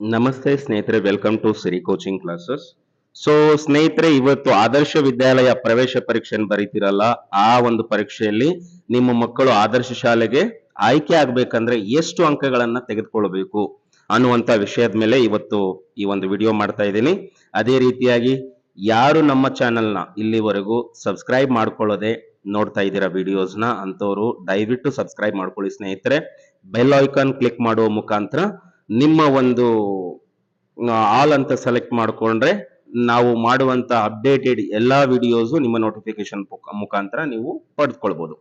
ನಮಸ್ತೆ ಸ್ನೇಹಿತರೆ welcome to Siri coaching classes so ಸ್ನೇಹಿತರೆ, ಇವತ್ತು ಆದರ್ಶ ವಿದ್ಯಾಲಯ ಪ್ರವೇಶ ಪರೀಕ್ಷೆಯನ್ನು ಬರೀತಿರಲ್ಲ. ಆ ಒಂದು ಪರೀಕ್ಷೆಯಲ್ಲಿ ನಿಮ್ಮ ಮಕ್ಕಳು ಆದರ್ಶ ಶಾಲೆಗೆ ಆಯ್ಕೆ ಆಗ್ಬೇಕಂದ್ರೆ ಎಷ್ಟು ಅಂಕಗಳನ್ನ ತೆಗೆದುಕೊಳ್ಬೇಕು ಅನ್ನುವಂತ ವಿಷಯದ ಮೇಲೆ ಇವತ್ತು ಈ ಒಂದು ವಿಡಿಯೋ ಮಾಡ್ತಾ ಇದ್ದೀನಿ. ಅದೇ ರೀತಿಯಾಗಿ ಯಾರು ನಮ್ಮ ಚಾನೆಲ್ನ ಇಲ್ಲಿವರೆಗೂ ಸಬ್ಸ್ಕ್ರೈಬ್ ಮಾಡ್ಕೊಳ್ಳೋದೆ ನೋಡ್ತಾ ಇದ್ದೀರಾ ವಿಡಿಯೋಸ್ನ ಅಂತವರು ದಯವಿಟ್ಟು ಸಬ್ಸ್ಕ್ರೈಬ್ ಮಾಡ್ಕೊಳ್ಳಿ ಸ್ನೇಹಿತರೆ. ಬೆಲ್ ಐಕಾನ್ ಕ್ಲಿಕ್ ಮಾಡುವ ಮುಖಾಂತರ ನಿಮ್ಮ ಒಂದು ಆಲ್ ಅಂತ ಸೆಲೆಕ್ಟ್ ಮಾಡಿಕೊಂಡ್ರೆ ನಾವು ಮಾಡುವಂತ ಅಪ್ಡೇಟೆಡ್ ಎಲ್ಲಾ ವಿಡಿಯೋಸ್ ನಿಮ್ಮ ನೋಟಿಫಿಕೇಶನ್ ಮುಖಾಂತರ ನೀವು ಪಡೆದುಕೊಳ್ಬೋದು.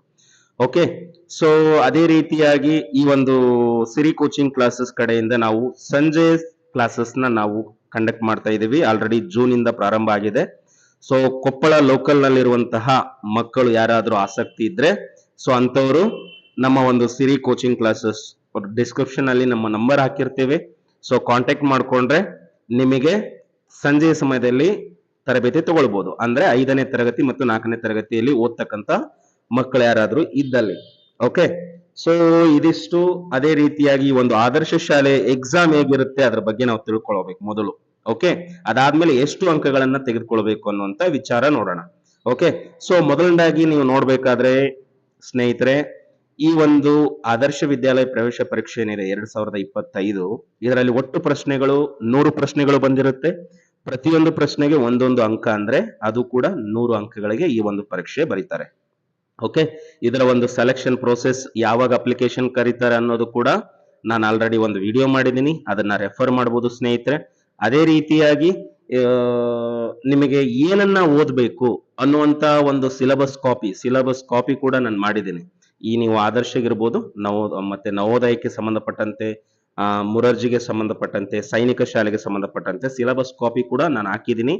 ಓಕೆ ಸೊ ಅದೇ ರೀತಿಯಾಗಿ ಈ ಒಂದು ಸಿರಿ ಕೋಚಿಂಗ್ ಕ್ಲಾಸಸ್ ಕಡೆಯಿಂದ ನಾವು ಸಂಜೆ ಕ್ಲಾಸಸ್ನ ನಾವು ಕಂಡಕ್ಟ್ ಮಾಡ್ತಾ ಇದ್ದೀವಿ. ಆಲ್ರೆಡಿ ಜೂನ್ ಇಂದ ಪ್ರಾರಂಭ ಆಗಿದೆ. ಸೊ ಕೊಪ್ಪಳ ಲೋಕಲ್ ನಲ್ಲಿರುವಂತಹ ಮಕ್ಕಳು ಯಾರಾದರೂ ಆಸಕ್ತಿ ಇದ್ದರೆ ಸೊ ಅಂತವರು ನಮ್ಮ ಒಂದು ಸಿರಿ ಕೋಚಿಂಗ್ ಕ್ಲಾಸಸ್ ಡಿಸ್ಕ್ರಿಪ್ಷನ್ ಅಲ್ಲಿ ನಮ್ಮ ನಂಬರ್ ಹಾಕಿರ್ತೇವೆ. ಸೊ ಕಾಂಟ್ಯಾಕ್ಟ್ ಮಾಡಿಕೊಂಡ್ರೆ ನಿಮಗೆ ಸಂಜೆಯ ಸಮಯದಲ್ಲಿ ತರಬೇತಿ ತಗೊಳ್ಬಹುದು ಅಂದ್ರೆ ಐದನೇ ತರಗತಿ ಮತ್ತು ನಾಲ್ಕನೇ ತರಗತಿಯಲ್ಲಿ ಓದ್ತಕ್ಕಂತ ಮಕ್ಕಳು ಯಾರಾದ್ರೂ ಇದ್ದಲ್ಲಿ. ಓಕೆ ಸೊ ಇದಿಷ್ಟು ಅದೇ ರೀತಿಯಾಗಿ ಒಂದು ಆದರ್ಶ ಶಾಲೆ ಎಕ್ಸಾಮ್ ಹೇಗಿರುತ್ತೆ ಅದ್ರ ಬಗ್ಗೆ ನಾವು ತಿಳ್ಕೊಳ್ಬೇಕು ಮೊದಲು. ಓಕೆ ಅದಾದ್ಮೇಲೆ ಎಷ್ಟು ಅಂಕಗಳನ್ನ ತೆಗೆದುಕೊಳ್ಬೇಕು ಅನ್ನುವಂತ ವಿಚಾರ ನೋಡೋಣ. ಓಕೆ ಸೊ ಮೊದಲನೇದಾಗಿ ನೀವು ನೋಡ್ಬೇಕಾದ್ರೆ ಸ್ನೇಹಿತರೆ ಈ ಒಂದು ಆದರ್ಶ ವಿದ್ಯಾಲಯ ಪ್ರವೇಶ ಪರೀಕ್ಷೆ ಏನಿದೆ, ಎರಡ್ ಸಾವಿರದ ಇಪ್ಪತ್ತೈದು, ಇದರಲ್ಲಿ ಒಟ್ಟು ಪ್ರಶ್ನೆಗಳು ನೂರು ಪ್ರಶ್ನೆಗಳು ಬಂದಿರುತ್ತೆ. ಪ್ರತಿಯೊಂದು ಪ್ರಶ್ನೆಗೆ ಒಂದೊಂದು ಅಂಕ ಅಂದ್ರೆ ಅದು ಕೂಡ ನೂರು ಅಂಕಗಳಿಗೆ ಈ ಒಂದು ಪರೀಕ್ಷೆ ಬರೀತಾರೆ. ಓಕೆ ಇದರ ಒಂದು ಸೆಲೆಕ್ಷನ್ ಪ್ರೋಸೆಸ್ ಯಾವಾಗ ಅಪ್ಲಿಕೇಶನ್ ಕರೀತಾರೆ ಅನ್ನೋದು ಕೂಡ ನಾನು ಆಲ್ರೆಡಿ ಒಂದು ವಿಡಿಯೋ ಮಾಡಿದ್ದೀನಿ. ಅದನ್ನ ರೆಫರ್ ಮಾಡಬಹುದು ಸ್ನೇಹಿತರೆ. ಅದೇ ರೀತಿಯಾಗಿ ನಿಮಗೆ ಏನನ್ನ ಓದಬೇಕು ಅನ್ನುವಂತ ಒಂದು ಸಿಲೆಬಸ್ ಕಾಪಿ ಸಿಲಬಸ್ ಕಾಪಿ ಕೂಡ ನಾನು ಮಾಡಿದ್ದೀನಿ. ಈ ನೀವು ಆದರ್ಶಗಿರ್ಬೋದು, ನವೋ, ಮತ್ತೆ ನವೋದಯಕ್ಕೆ ಸಂಬಂಧಪಟ್ಟಂತೆ ಮುರಾರ್ಜಿಗೆ ಸಂಬಂಧಪಟ್ಟಂತೆ, ಸೈನಿಕ ಶಾಲೆಗೆ ಸಂಬಂಧಪಟ್ಟಂತೆ ಸಿಲೆಬಸ್ ಕಾಪಿ ಕೂಡ ನಾನು ಹಾಕಿದ್ದೀನಿ.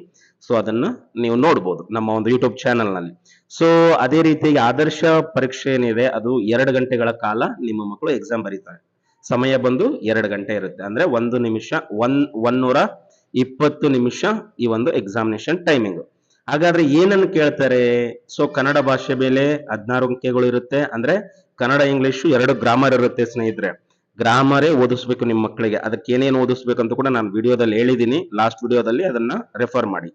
ಸೊ ಅದನ್ನ ನೀವು ನೋಡ್ಬೋದು ನಮ್ಮ ಒಂದು ಯೂಟ್ಯೂಬ್ ಚಾನಲ್ನಲ್ಲಿ ಸೊ ಅದೇ ರೀತಿಯಾಗಿ ಆದರ್ಶ ಪರೀಕ್ಷೆ ಏನಿದೆ, ಅದು ಎರಡು ಗಂಟೆಗಳ ಕಾಲ ನಿಮ್ಮ ಮಕ್ಕಳು ಎಕ್ಸಾಮ್ ಬರೀತಾರೆ. ಸಮಯ ಬಂದು ಎರಡು ಗಂಟೆ ಇರುತ್ತೆ. ಅಂದ್ರೆ ಒಂದು ನಿಮಿಷ, ಒನ್ ಒನ್ನೂರ ಇಪ್ಪತ್ತು ನಿಮಿಷ ಈ ಒಂದು ಎಕ್ಸಾಮಿನೇಷನ್ ಟೈಮಿಂಗ್ ಹಾಗಾದ್ರೆ ಏನನ್ನು ಕೇಳ್ತಾರೆ? ಸೊ ಕನ್ನಡ ಭಾಷೆ ಮೇಲೆ ಹದಿನಾರು ಅಂಕೆಗಳು ಇರುತ್ತೆ. ಅಂದ್ರೆ ಕನ್ನಡ, ಇಂಗ್ಲಿಷ್ ಎರಡು ಗ್ರಾಮರ್ ಇರುತ್ತೆ ಸ್ನೇಹಿತರೆ. ಗ್ರಾಮರೇ ಓದಿಸ್ಬೇಕು ನಿಮ್ಮ ಮಕ್ಕಳಿಗೆ. ಅದಕ್ಕೆ ಏನೇನು ಓದಿಸ್ಬೇಕು ಅಂತ ಕೂಡ ನಾನು ವಿಡಿಯೋದಲ್ಲಿ ಹೇಳಿದ್ದೀನಿ ಲಾಸ್ಟ್ ವಿಡಿಯೋದಲ್ಲಿ ಅದನ್ನ ರೆಫರ್ ಮಾಡಿ.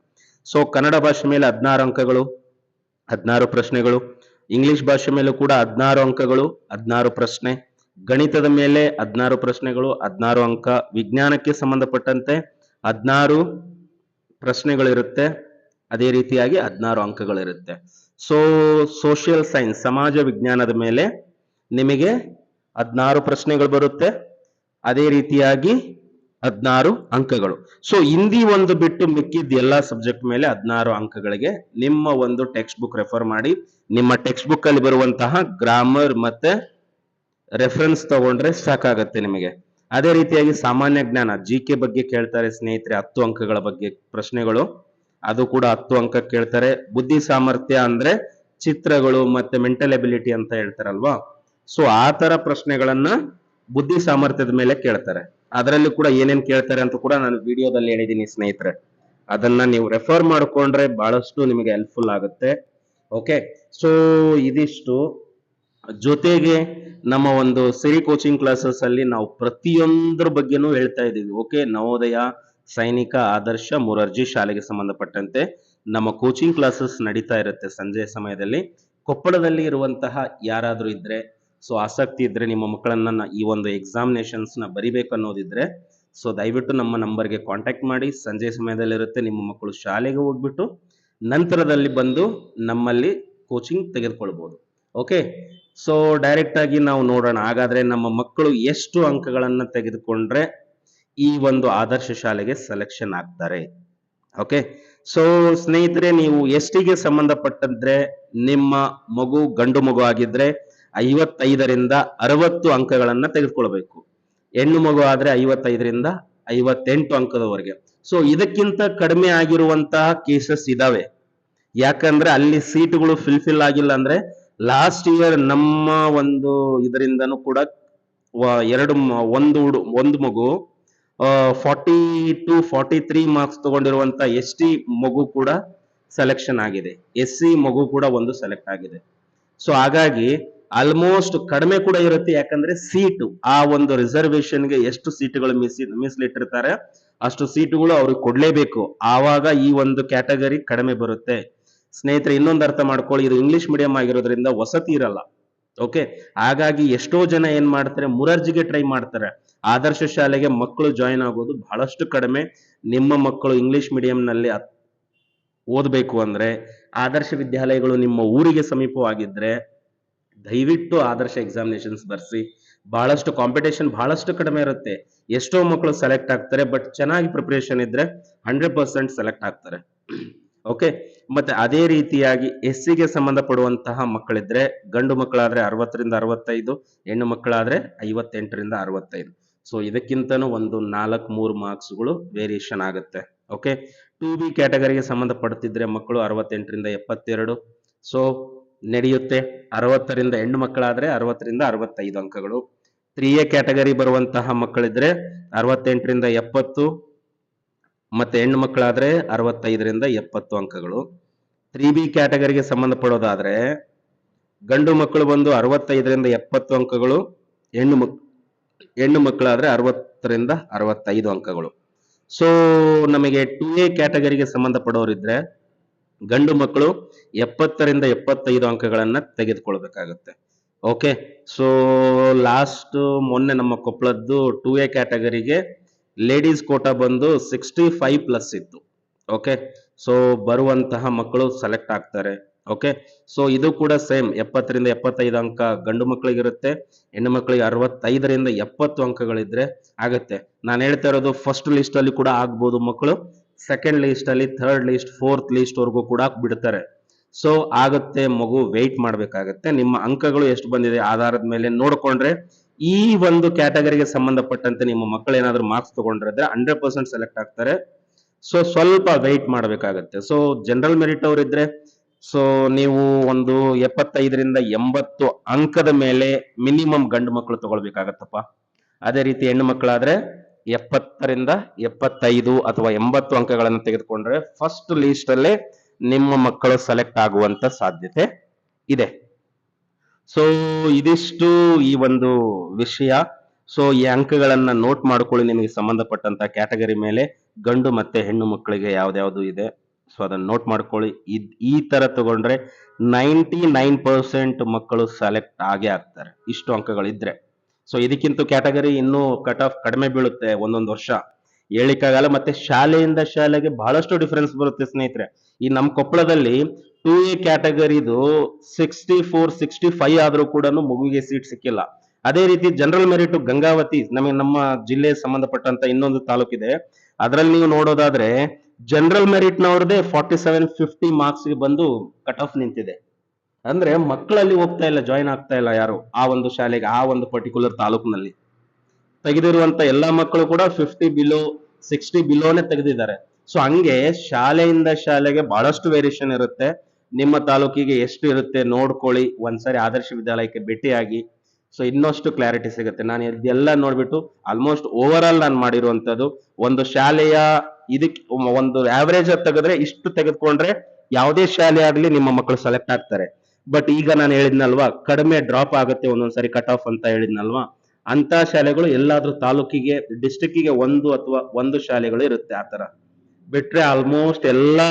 ಸೊ ಕನ್ನಡ ಭಾಷೆ ಮೇಲೆ ಹದಿನಾರು ಅಂಕಗಳು, ಹದಿನಾರು ಪ್ರಶ್ನೆಗಳು. ಇಂಗ್ಲಿಷ್ ಭಾಷೆ ಮೇಲೂ ಕೂಡ ಹದಿನಾರು ಅಂಕಗಳು, ಹದಿನಾರು ಪ್ರಶ್ನೆ. ಗಣಿತದ ಮೇಲೆ ಹದಿನಾರು ಪ್ರಶ್ನೆಗಳು, ಹದಿನಾರು ಅಂಕ. ವಿಜ್ಞಾನಕ್ಕೆ ಸಂಬಂಧಪಟ್ಟಂತೆ ಹದಿನಾರು ಪ್ರಶ್ನೆಗಳಿರುತ್ತೆ. ಅದೇ ರೀತಿಯಾಗಿ ಹದಿನಾರು ಅಂಕಗಳಿರುತ್ತೆ. ಸೊ ಸೋಷಿಯಲ್ ಸೈನ್ಸ್ ಸಮಾಜ ವಿಜ್ಞಾನದ ಮೇಲೆ ನಿಮಗೆ ಹದಿನಾರು ಪ್ರಶ್ನೆಗಳು ಬರುತ್ತೆ. ಅದೇ ರೀತಿಯಾಗಿ ಹದಿನಾರು ಅಂಕಗಳು. ಸೊ ಹಿಂದಿ ಒಂದು ಬಿಟ್ಟು ಮಿಕ್ಕಿದ್ದ ಎಲ್ಲ ಸಬ್ಜೆಕ್ಟ್ ಮೇಲೆ ಹದಿನಾರು ಅಂಕಗಳಿಗೆ ನಿಮ್ಮ ಒಂದು ಟೆಕ್ಸ್ಟ್ ಬುಕ್ ರೆಫರ್ ಮಾಡಿ. ನಿಮ್ಮ ಟೆಕ್ಸ್ಟ್ ಬುಕ್ ಅಲ್ಲಿ ಬರುವಂತಹ ಗ್ರಾಮರ್ ಮತ್ತೆ ರೆಫರೆನ್ಸ್ ತಗೊಂಡ್ರೆ ಸಾಕಾಗತ್ತೆ ನಿಮಗೆ. ಅದೇ ರೀತಿಯಾಗಿ ಸಾಮಾನ್ಯ ಜ್ಞಾನ ಜಿ ಕೆ ಬಗ್ಗೆ ಕೇಳ್ತಾರೆ ಸ್ನೇಹಿತರೆ, ಹತ್ತು ಅಂಕಗಳ ಬಗ್ಗೆ ಪ್ರಶ್ನೆಗಳು. ಅದು ಕೂಡ ಹತ್ತು ಅಂಕ ಕೇಳ್ತಾರೆ. ಬುದ್ಧಿ ಸಾಮರ್ಥ್ಯ ಅಂದ್ರೆ ಚಿತ್ರಗಳು ಮತ್ತೆ ಮೆಂಟಲ್ ಎಬಿಲಿಟಿ ಅಂತ ಹೇಳ್ತಾರಲ್ವಾ? ಸೊ ಆ ತರ ಪ್ರಶ್ನೆಗಳನ್ನ ಬುದ್ಧಿ ಸಾಮರ್ಥ್ಯದ ಮೇಲೆ ಕೇಳ್ತಾರೆ. ಅದರಲ್ಲಿ ಕೂಡ ಏನೇನ್ ಕೇಳ್ತಾರೆ ಅಂತ ಕೂಡ ನಾನು ವಿಡಿಯೋದಲ್ಲಿ ಹೇಳಿದ್ದೀನಿ ಸ್ನೇಹಿತರೆ. ಅದನ್ನ ನೀವು ರೆಫರ್ ಮಾಡಿಕೊಂಡ್ರೆ ಬಹಳಷ್ಟು ನಿಮಗೆ ಹೆಲ್ಪ್ಫುಲ್ ಆಗುತ್ತೆ. ಓಕೆ ಸೊ ಇದಿಷ್ಟು. ಜೊತೆಗೆ ನಮ್ಮ ಒಂದು ಸಿರಿ ಕೋಚಿಂಗ್ ಕ್ಲಾಸಸ್ ಅಲ್ಲಿ ನಾವು ಪ್ರತಿಯೊಂದ್ರ ಬಗ್ಗೆನೂ ಹೇಳ್ತಾ ಇದ್ದೀವಿ. ಓಕೆ ನವೋದಯ ಸೈನಿಕ ಆದರ್ಶ ಮುರರ್ಜಿ ಶಾಲೆಗೆ ಸಂಬಂಧಪಟ್ಟಂತೆ ನಮ್ಮ ಕೋಚಿಂಗ್ ಕ್ಲಾಸಸ್ ನಡೀತಾ ಇರುತ್ತೆ ಸಂಜೆ ಸಮಯದಲ್ಲಿ. ಕೊಪ್ಪಳದಲ್ಲಿ ಇರುವಂತಹ ಯಾರಾದರೂ ಇದ್ರೆ ಸೊ ಆಸಕ್ತಿ ಇದ್ರೆ ನಿಮ್ಮ ಮಕ್ಕಳನ್ನ ಈ ಒಂದು ಎಕ್ಸಾಮಿನೇಷನ್ಸ್ನ ಬರಿಬೇಕು ಅನ್ನೋದಿದ್ರೆ ಸೊ ದಯವಿಟ್ಟು ನಮ್ಮ ನಂಬರ್ಗೆ ಕಾಂಟ್ಯಾಕ್ಟ್ ಮಾಡಿ. ಸಂಜೆ ಸಮಯದಲ್ಲಿ ಇರುತ್ತೆ ನಿಮ್ಮ ಮಕ್ಕಳು ಶಾಲೆಗೆ ಹೋಗ್ಬಿಟ್ಟು, ನಂತರದಲ್ಲಿ ಬಂದು ನಮ್ಮಲ್ಲಿ ಕೋಚಿಂಗ್ ತೆಗೆದುಕೊಳ್ಬೋದು. ಓಕೆ ಸೊ ಡೈರೆಕ್ಟ್ ಆಗಿ ನಾವು ನೋಡೋಣ. ಹಾಗಾದ್ರೆ ನಮ್ಮ ಮಕ್ಕಳು ಎಷ್ಟು ಅಂಕಗಳನ್ನು ತೆಗೆದುಕೊಂಡ್ರೆ ಈ ಒಂದು ಆದರ್ಶ ಶಾಲೆಗೆ ಸೆಲೆಕ್ಷನ್ ಆಗ್ತಾರೆ. ಓಕೆ ಸೊ ಸ್ನೇಹಿತರೆ, ನೀವು ಎಷ್ಟಿಗೆ ಸಂಬಂಧಪಟ್ಟಂದ್ರೆ, ನಿಮ್ಮ ಮಗು ಗಂಡು ಮಗು ಆಗಿದ್ರೆ ಐವತ್ತೈದರಿಂದ ಅರವತ್ತು ಅಂಕಗಳನ್ನ ತೆಗೆದುಕೊಳ್ಬೇಕು. ಹೆಣ್ಣು ಮಗು ಆದ್ರೆ ಐವತ್ತೈದರಿಂದ ಐವತ್ತೆಂಟು ಅಂಕದವರೆಗೆ. ಸೊ ಇದಕ್ಕಿಂತ ಕಡಿಮೆ ಆಗಿರುವಂತಹ ಕೇಸಸ್ ಇದಾವೆ. ಯಾಕಂದ್ರೆ ಅಲ್ಲಿ ಸೀಟುಗಳು ಫಿಲ್ಫಿಲ್ ಆಗಿಲ್ಲ ಅಂದ್ರೆ ಲಾಸ್ಟ್ ಇಯರ್ ನಮ್ಮ ಒಂದು ಇದರಿಂದನೂ ಕೂಡ ಎರಡು ಒಂದು ಒಂದು ಮಗು forty two forty three marks ತಗೊಂಡಿರುವಂತ S T ಮಗು ಕೂಡ ಸೆಲೆಕ್ಷನ್ ಆಗಿದೆ. ಎಸ್ ಸಿ ಮಗು ಕೂಡ ಒಂದು ಸೆಲೆಕ್ಟ್ ಆಗಿದೆ. ಸೊ ಹಾಗಾಗಿ ಆಲ್ಮೋಸ್ಟ್ ಕಡಿಮೆ ಕೂಡ ಇರುತ್ತೆ. ಯಾಕಂದ್ರೆ ಸೀಟು ಆ ಒಂದು ರಿಸರ್ವೇಶನ್ಗೆ ಎಷ್ಟು ಸೀಟುಗಳು ಮೀಸಿ, ಮೀಸಲಿಟ್ಟಿರ್ತಾರೆ, ಅಷ್ಟು ಸೀಟುಗಳು ಅವ್ರಿಗೆ ಕೊಡ್ಲೇಬೇಕು. ಆವಾಗ ಈ ಒಂದು ಕ್ಯಾಟಗರಿ ಕಡಿಮೆ ಬರುತ್ತೆ. ಸ್ನೇಹಿತರೆ, ಇನ್ನೊಂದು ಅರ್ಥ ಮಾಡ್ಕೊಳ್ಳಿ. ಇದು ಇಂಗ್ಲಿಷ್ ಮೀಡಿಯಂ ಆಗಿರೋದ್ರಿಂದ ವಸತಿ ಇರಲ್ಲ. ಓಕೆ ಹಾಗಾಗಿ ಎಷ್ಟೋ ಜನ ಏನ್ ಮಾಡ್ತಾರೆ, ಮುರರ್ಜಿಗೆ ಟ್ರೈ ಮಾಡ್ತಾರೆ. ಆದರ್ಶ ಶಾಲೆಗೆ ಮಕ್ಕಳು ಜಾಯಿನ್ ಆಗೋದು ಬಹಳಷ್ಟು ಕಡಿಮೆ. ನಿಮ್ಮ ಮಕ್ಕಳು ಇಂಗ್ಲಿಷ್ ಮೀಡಿಯಂನಲ್ಲಿ ಓದಬೇಕು ಅಂದ್ರೆ ಆದರ್ಶ ವಿದ್ಯಾಲಯಗಳು ನಿಮ್ಮ ಊರಿಗೆ ಸಮೀಪವಾಗಿದ್ರೆ ದಯವಿಟ್ಟು ಆದರ್ಶ ಎಕ್ಸಾಮಿನೇಷನ್ಸ್ ಬರೆಸಿ. ಬಹಳಷ್ಟು ಕಾಂಪಿಟೇಷನ್ ಬಹಳಷ್ಟು ಕಡಿಮೆ ಇರುತ್ತೆ. ಎಷ್ಟೋ ಮಕ್ಕಳು ಸೆಲೆಕ್ಟ್ ಆಗ್ತಾರೆ ಬಟ್ ಚೆನ್ನಾಗಿ ಪ್ರಿಪ್ರೇಷನ್ ಇದ್ರೆ ಹಂಡ್ರೆಡ್ ಪರ್ಸೆಂಟ್ ಸೆಲೆಕ್ಟ್ ಆಗ್ತಾರೆ. ಓಕೆ ಮತ್ತೆ ಅದೇ ರೀತಿಯಾಗಿ ಎಸ್ಗೆ ಸಂಬಂಧಪಡುವಂತಹ ಮಕ್ಕಳಿದ್ರೆ ಗಂಡು ಮಕ್ಕಳಾದ್ರೆ ಅರವತ್ತರಿಂದ ಅರವತ್ತೈದು, ಹೆಣ್ಣು ಮಕ್ಕಳಾದ್ರೆ ಐವತ್ತೆಂಟರಿಂದ ಅರವತ್ತೈದು. ಸೊ ಇದಕ್ಕಿಂತನೂ ಒಂದು ನಾಲ್ಕು ಮೂರು ಮಾರ್ಕ್ಸ್ಗಳು ವೇರಿಯೇಷನ್ ಆಗುತ್ತೆ. ಓಕೆ ಟು ಬಿ ಕ್ಯಾಟಗರಿಗೆ ಸಂಬಂಧಪಡ್ತಿದ್ರೆ ಮಕ್ಕಳು ಅರವತ್ತೆಂಟರಿಂದ ಎಪ್ಪತ್ತೆರಡು. ಸೊ ನಡೆಯುತ್ತೆ. ಅರವತ್ತರಿಂದ ಹೆಣ್ಣು ಮಕ್ಕಳಾದ್ರೆ ಅರವತ್ತರಿಂದ ಅರವತ್ತೈದು ಅಂಕಗಳು. ತ್ರೀ ಎ ಕ್ಯಾಟಗರಿ ಬರುವಂತಹ ಮಕ್ಕಳಿದ್ರೆ ಅರವತ್ತೆಂಟರಿಂದ ಎಪ್ಪತ್ತು ಮತ್ತೆ ಹೆಣ್ಣು ಮಕ್ಕಳಾದ್ರೆ ಅರವತ್ತೈದರಿಂದ ಎಪ್ಪತ್ತು ಅಂಕಗಳು. ತ್ರೀ ಬಿ ಕ್ಯಾಟಗರಿಗೆ ಸಂಬಂಧಪಡೋದಾದ್ರೆ ಗಂಡು ಮಕ್ಕಳು ಬಂದು ಅರವತ್ತೈದರಿಂದ ಎಪ್ಪತ್ತು ಅಂಕಗಳು, ಹೆಣ್ಣು ಮಕ್ ಹೆಣ್ಣು ಮಕ್ಕಳಾದ್ರೆ ಅರವತ್ತರಿಂದ ಅರವತ್ತೈದು ಅಂಕಗಳು. ಸೊ ನಮಗೆ ಟು ಎ ಕ್ಯಾಟಗರಿಗೆ ಸಂಬಂಧಪಡೋರಿದ್ರೆ ಗಂಡು ಮಕ್ಕಳು ಎಪ್ಪತ್ತರಿಂದ ಎಪ್ಪತ್ತೈದು ಅಂಕಗಳನ್ನು ತೆಗೆದುಕೊಳ್ಬೇಕಾಗುತ್ತೆ. ಓಕೆ ಸೊ ಲಾಸ್ಟ್ ಮೊನ್ನೆ ನಮ್ಮ ಕೊಪ್ಪಳದ್ದು ಟು ಎ ಕ್ಯಾಟಗರಿಗೆ ಲೇಡೀಸ್ ಕೋಟಾ ಬಂದು ಸಿಕ್ಸ್ಟಿ ಫೈವ್ ಪ್ಲಸ್ ಇತ್ತು. ಓಕೆ ಸೊ ಬರುವಂತಹ ಮಕ್ಕಳು ಸೆಲೆಕ್ಟ್ ಆಗ್ತಾರೆ. ಓಕೆ ಸೊ ಇದು ಕೂಡ ಸೇಮ್ ಎಪ್ಪತ್ತರಿಂದ ಎಪ್ಪತ್ತೈದು ಅಂಕ ಗಂಡು ಮಕ್ಕಳಿಗಿರುತ್ತೆ ಹೆಣ್ಣು ಮಕ್ಕಳಿಗೆ ಅರವತ್ತೈದರಿಂದ ಎಪ್ಪತ್ತು ಅಂಕಗಳಿದ್ರೆ ಆಗುತ್ತೆ. ನಾನು ಹೇಳ್ತಾ ಇರೋದು ಫಸ್ಟ್ ಲಿಸ್ಟ್ ಅಲ್ಲಿ ಕೂಡ ಆಗ್ಬೋದು ಮಕ್ಕಳು. ಸೆಕೆಂಡ್ ಲಿಸ್ಟ್ ಅಲ್ಲಿ ಥರ್ಡ್ ಲಿಸ್ಟ್ ಫೋರ್ತ್ ಲಿಸ್ಟ್ ವರ್ಗೂ ಕೂಡ ಬಿಡ್ತಾರೆ. ಸೊ ಆಗುತ್ತೆ ಮಗು ವೆಯ್ಟ್ ಮಾಡ್ಬೇಕಾಗತ್ತೆ. ನಿಮ್ಮ ಅಂಕಗಳು ಎಷ್ಟು ಬಂದಿದೆ ಆಧಾರದ ಮೇಲೆ ನೋಡ್ಕೊಂಡ್ರೆ, ಈ ಒಂದು ಕ್ಯಾಟಗರಿಗೆ ಸಂಬಂಧಪಟ್ಟಂತೆ ನಿಮ್ಮ ಮಕ್ಕಳು ಏನಾದರೂ ಮಾರ್ಕ್ಸ್ ತಗೊಂಡ್ರೆ ಹಂಡ್ರೆಡ್ ಪರ್ಸೆಂಟ್ ಸೆಲೆಕ್ಟ್ ಆಗ್ತಾರೆ. ಸೊ ಸ್ವಲ್ಪ ವೆಯ್ಟ್ ಮಾಡಬೇಕಾಗತ್ತೆ. ಸೊ ಜನರಲ್ ಮೆರಿಟ್ ಅವರಿದ್ರೆ ಸೊ ನೀವು ಒಂದು ಎಪ್ಪತ್ತೈದರಿಂದ ಎಂಬತ್ತು ಅಂಕದ ಮೇಲೆ ಮಿನಿಮಮ್ ಗಂಡು ಮಕ್ಕಳು ತಗೊಳ್ಬೇಕಾಗತ್ತಪ್ಪ. ಅದೇ ರೀತಿ ಹೆಣ್ಣು ಮಕ್ಕಳಾದ್ರೆ ಎಪ್ಪತ್ತರಿಂದ ಎಪ್ಪತ್ತೈದು ಅಥವಾ ಎಂಬತ್ತು ಅಂಕಗಳನ್ನು ತೆಗೆದುಕೊಂಡ್ರೆ ಫಸ್ಟ್ ಲೀಸ್ಟ್ ಅಲ್ಲೇ ನಿಮ್ಮ ಮಕ್ಕಳು ಸೆಲೆಕ್ಟ್ ಆಗುವಂತ ಸಾಧ್ಯತೆ ಇದೆ. ಸೊ ಇದಿಷ್ಟು ಈ ಒಂದು ವಿಷಯ. ಸೊ ಈ ಅಂಕಗಳನ್ನ ನೋಟ್ ಮಾಡ್ಕೊಳ್ಳಿ ನಿಮಗೆ ಸಂಬಂಧಪಟ್ಟಂತ ಕ್ಯಾಟಗರಿ ಮೇಲೆ ಗಂಡು ಮತ್ತೆ ಹೆಣ್ಣು ಮಕ್ಕಳಿಗೆ ಯಾವ್ದಾವ್ದು ಇದೆ. ಸೊ ಅದನ್ನ ನೋಟ್ ಮಾಡ್ಕೊಳ್ಳಿ. ಈ ತರ ತಗೊಂಡ್ರೆ ನೈಂಟಿ ನೈನ್ ಪರ್ಸೆಂಟ್ ಮಕ್ಕಳು ಸೆಲೆಕ್ಟ್ ಆಗೇ ಆಗ್ತಾರೆ. ಇಷ್ಟು ಅಂಕಗಳಿದ್ರೆ. ಸೊ ಇದಕ್ಕಿಂತ ಕ್ಯಾಟಗರಿ ಇನ್ನೂ ಕಟ್ ಆಫ್ ಕಡಿಮೆ ಬೀಳುತ್ತೆ ಒಂದೊಂದು ವರ್ಷ. ಹೇಳಿಕ್ಕಾಗಲ್ಲ, ಮತ್ತೆ ಶಾಲೆಯಿಂದ ಶಾಲೆಗೆ ಬಹಳಷ್ಟು ಡಿಫರೆನ್ಸ್ ಬರುತ್ತೆ ಸ್ನೇಹಿತರೆ. ಈ ನಮ್ಮ ಕೊಪ್ಪಳದಲ್ಲಿ ಟೂ ಎ ಕ್ಯಾಟಗರಿದು ಸಿಕ್ಸ್ಟಿ ಫೋರ್ ಸಿಕ್ಸ್ಟಿ ಫೈವ್ ಆದರೂ ಕೂಡ ಮಗುವಿಗೆ ಸೀಟ್ ಸಿಕ್ಕಿಲ್ಲ. ಅದೇ ರೀತಿ ಜನರಲ್ ಮೆರಿಟ್ ಗಂಗಾವತಿ, ನಮಗೆ ನಮ್ಮ ಜಿಲ್ಲೆಗೆ ಸಂಬಂಧಪಟ್ಟಂತ ಇನ್ನೊಂದು ತಾಲೂಕಿದೆ. ಅದರಲ್ಲಿ ನೀವು ನೋಡೋದಾದ್ರೆ ಜನರಲ್ ಮೆರಿಟ್ ನವ್ರದೇ ಫಾರ್ಟಿ ಸೆವೆನ್ ಫಿಫ್ಟಿ ಮಾರ್ಕ್ಸ್ಗೆ ಬಂದು ಕಟ್ ಆಫ್ ನಿಂತಿದೆ. ಅಂದ್ರೆ ಮಕ್ಕಳಲ್ಲಿ ಹೋಗ್ತಾ ಇಲ್ಲ ಜಾಯಿನ್ ಆಗ್ತಾ ಇಲ್ಲ ಯಾರು ಆ ಒಂದು ಶಾಲೆಗೆ, ಆ ಒಂದು ಪರ್ಟಿಕ್ಯುಲರ್ ತಾಲೂಕಿನಲ್ಲಿ. ತೆಗೆದಿರುವಂತ ಎಲ್ಲಾ ಮಕ್ಕಳು ಕೂಡ ಫಿಫ್ಟಿ ಬಿಲೋ ಸಿಕ್ಸ್ಟಿ ಬಿಲೋನೆ ತೆಗೆದಿದ್ದಾರೆ. ಸೊ ಹಂಗೆ ಶಾಲೆಯಿಂದ ಶಾಲೆಗೆ ಬಹಳಷ್ಟು ವೇರಿಯೇಷನ್ ಇರುತ್ತೆ. ನಿಮ್ಮ ತಾಲೂಕಿಗೆ ಎಷ್ಟು ಇರುತ್ತೆ ನೋಡ್ಕೊಳ್ಳಿ. ಒಂದ್ಸರಿ ಆದರ್ಶ ವಿದ್ಯಾಲಯಕ್ಕೆ ಭೇಟಿಯಾಗಿ. ಸೊ ಇನ್ನಷ್ಟು ಕ್ಲಾರಿಟಿ ಸಿಗುತ್ತೆ. ನಾನು ಇದೆಲ್ಲ ನೋಡ್ಬಿಟ್ಟು ಆಲ್ಮೋಸ್ಟ್ ಓವರ್ ಆಲ್ ನಾನು ಮಾಡಿರುವಂತದ್ದು ಒಂದು ಶಾಲೆಯ ಇದಕ್ಕೆ ಒಂದು ಆವರೇಜ್ ತೆಗೆದ್ರೆ ಇಷ್ಟು ತೆಗೆದುಕೊಂಡ್ರೆ ಯಾವುದೇ ಶಾಲೆ ಆಗಲಿ ನಿಮ್ಮ ಮಕ್ಕಳು ಸೆಲೆಕ್ಟ್ ಆಗ್ತಾರೆ. ಬಟ್ ಈಗ ನಾನು ಹೇಳಿದ್ನಲ್ವಾ, ಕಡಿಮೆ ಡ್ರಾಪ್ ಆಗುತ್ತೆ ಒಂದೊಂದ್ಸರಿ ಕಟ್ ಆಫ್ ಅಂತ ಹೇಳಿದ್ನಲ್ವಾ? ಅಂತ ಶಾಲೆಗಳು ಎಲ್ಲಾದ್ರೂ ತಾಲೂಕಿಗೆ ಡಿಸ್ಟಿಕ್ಕಿಗೆ ಒಂದು ಅಥವಾ ಒಂದು ಶಾಲೆಗಳು ಇರುತ್ತೆ ಆ ತರ ಬಿಟ್ರೆ ಆಲ್ಮೋಸ್ಟ್ ಎಲ್ಲಾ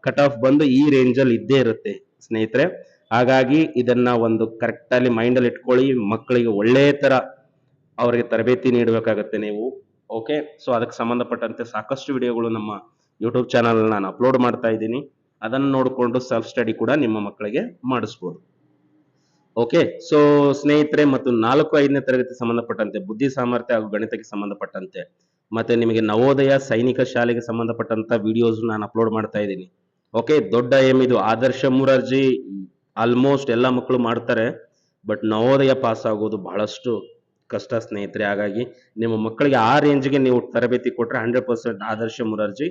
ಕಟ್ ಆಫ್ ಬಂದು ಈ ರೇಂಜ್ ಅಲ್ಲಿ ಇದ್ದೇ ಇರುತ್ತೆ ಸ್ನೇಹಿತರೆ. ಹಾಗಾಗಿ ಇದನ್ನ ಒಂದು ಕರೆಕ್ಟ್ ಅಲ್ಲಿ ಮೈಂಡ್ ಅಲ್ಲಿ ಇಟ್ಕೊಳ್ಳಿ, ಮಕ್ಕಳಿಗೆ ಒಳ್ಳೆ ತರ ಅವರಿಗೆ ತರಬೇತಿ ನೀಡಬೇಕಾಗತ್ತೆ ನೀವು. ಓಕೆ ಸೊ ಅದಕ್ಕೆ ಸಂಬಂಧಪಟ್ಟಂತೆ ಸಾಕಷ್ಟು ವಿಡಿಯೋಗಳು ನಮ್ಮ ಯೂಟ್ಯೂಬ್ ಚಾನಲ್ ನಾನು ಅಪ್ಲೋಡ್ ಮಾಡ್ತಾ ಇದ್ದೀನಿ. ಅದನ್ನು ನೋಡಿಕೊಂಡು ಸೆಲ್ಫ್ ಸ್ಟಡಿ ಕೂಡ ನಿಮ್ಮ ಮಕ್ಕಳಿಗೆ ಮಾಡಿಸ್ಬೋದು. ಓಕೆ ಸೊ ಸ್ನೇಹಿತರೆ ಮತ್ತು ನಾಲ್ಕು ಐದನೇ ತರಗತಿ ಸಂಬಂಧಪಟ್ಟಂತೆ ಬುದ್ಧಿ ಸಾಮರ್ಥ್ಯ ಹಾಗೂ ಗಣಿತಕ್ಕೆ ಸಂಬಂಧಪಟ್ಟಂತೆ ಮತ್ತೆ ನಿಮಗೆ ನವೋದಯ ಸೈನಿಕ ಶಾಲೆಗೆ ಸಂಬಂಧಪಟ್ಟಂತ ವಿಡಿಯೋಸ್ ನಾನು ಅಪ್ಲೋಡ್ ಮಾಡ್ತಾ ಇದ್ದೀನಿ. ಓಕೆ ದೊಡ್ಡ ಏಮ್ ಇದು. ಆದರ್ಶ ಮುರಾರ್ಜಿ ಆಲ್ಮೋಸ್ಟ್ ಎಲ್ಲ ಮಕ್ಕಳು ಮಾಡ್ತಾರೆ ಬಟ್ ನವೋದಯ ಪಾಸ್ ಆಗೋದು ಬಹಳಷ್ಟು ಕಷ್ಟ ಸ್ನೇಹಿತರೆ, ಹಾಗಾಗಿ ನಿಮ್ಮ ಮಕ್ಕಳಿಗೆ ಆ ರೇಂಜ್ಗೆ ನೀವು ತರಬೇತಿ ಕೊಟ್ರೆ hundred percent Adarsh Murarji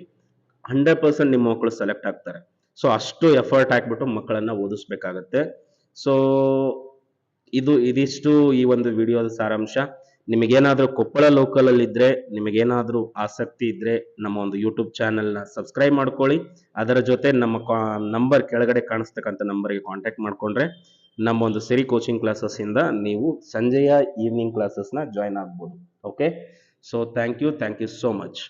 hundred percent ನಿಮ್ಮ ಮಕ್ಕಳು ಸೆಲೆಕ್ಟ್ ಆಗ್ತಾರೆ. ಸೊ ಅಷ್ಟು ಎಫರ್ಟ್ ಹಾಕ್ಬಿಟ್ಟು ಮಕ್ಕಳನ್ನ ಓದಿಸ್ಬೇಕಾಗತ್ತೆ. ಸೊ ಇದು ಇದಿಷ್ಟು ಈ ಒಂದು ವಿಡಿಯೋದ ಸಾರಾಂಶ. ನಿಮಗೇನಾದರೂ ಕೊಪ್ಪಳ ಲೋಕಲ್ ಅಲ್ಲಿ ಇದ್ರೆ, ನಿಮಗೇನಾದ್ರೂ ಆಸಕ್ತಿ ಇದ್ರೆ ನಮ್ಮ ಒಂದು ಯೂಟ್ಯೂಬ್ ಚಾನೆಲ್ನ ಸಬ್ಸ್ಕ್ರೈಬ್ ಮಾಡ್ಕೊಳ್ಳಿ. ಅದರ ಜೊತೆ ನಮ್ಮ ನಂಬರ್ ಕೆಳಗಡೆ ಕಾಣಿಸ್ತಕ್ಕಂಥ ನಂಬರ್ಗೆ ಕಾಂಟ್ಯಾಕ್ಟ್ ಮಾಡ್ಕೊಂಡ್ರೆ ನಮ್ಮ ಒಂದು ಸಿರಿ ಕೋಚಿಂಗ್ ಕ್ಲಾಸಸ್ಸಿಂದ ನೀವು ಸಂಜೆಯ ಈವ್ನಿಂಗ್ ಕ್ಲಾಸಸ್ನ ಜಾಯ್ನ್ ಆಗ್ಬೋದು. Okay so thank you thank you so much